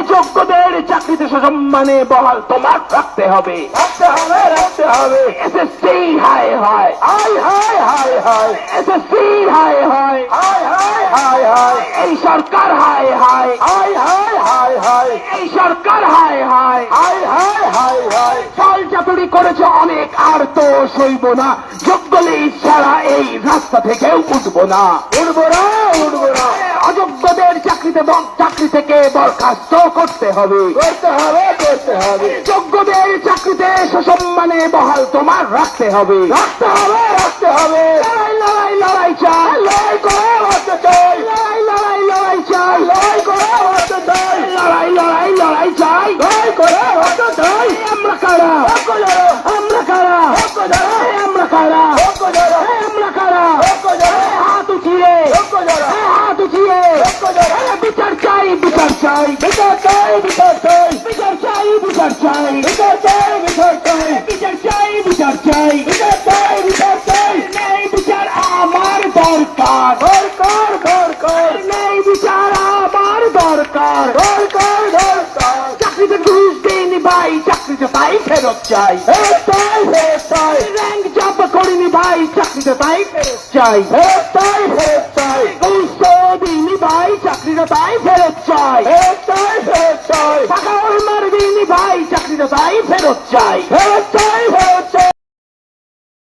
তাই যোগ্যদের চাকরিতে সসম্মানে বহাল তোমার রাখতে হবে। রাখতে রাখতে এসএসসি হায় হায়। এসএসসি হায় হায় এই সরকার হায় হায়। এই সরকার হায় হায়। ফল চাতুরি করেছে অনেক আর তো সইব না। যোগ্য ছাড়া এই রাস্তা থেকেও উঠবো না। উঠবো না উঠবো না। বরখাস্ত করতে হবে। করতে হবে করতে হবে। যোগ্যদের চাকরিতে সসম্মানে বহাল তোমার রাখতে হবে। রাখতে হবে রাখতে হবে। লড়াই লড়াই লড়াই চাই। লড়াই করে চাই। লড়াই লড়াই লড়াই চাই। লড়াই করে বাঁচতে চাই। লড়াই লড়াই লড়াই চাই। লড়াই করে বাঁচতে চাই। আমরা কারা? আমরা কারা? ঐক্য যারা এই আমরা কারা? ঐক্য যারা এই আমরা কারা? ঐক্য যারা এই হাত উঠিয়ে। হাত উঠিয়ে। বিচার চাই বিচার চাই বিচার চাই বিচার চাই বিচার চাই বিচার চাই বিচার চাই বিচার চাই বিচার চাই বিচার চাই বিচার চাই বিচার চাই নেই বিচার আমার দরকার দরকার দরকার নেই বিচার আমার দরকার দরকার দরকার চাকরিতে ঘুষ দিইনি ভাই চাকরিতে তাই ফেরত চাই ফেরত চাই ফেরত চাই র্যাঙ্ক জাপ করিনি ভাই চাকরিতে তাই ফেরত চাই ফেরত চাই ফেরত চাই ঘুষ তো দিইনি ভাই চাকরিতে তাই ফেরত চাই। ফেরত চাই ফেরত চাই। টাকা মার দিইনি ভাই চাকরিটা তাই ফেরত চাই। ফেরত চাই।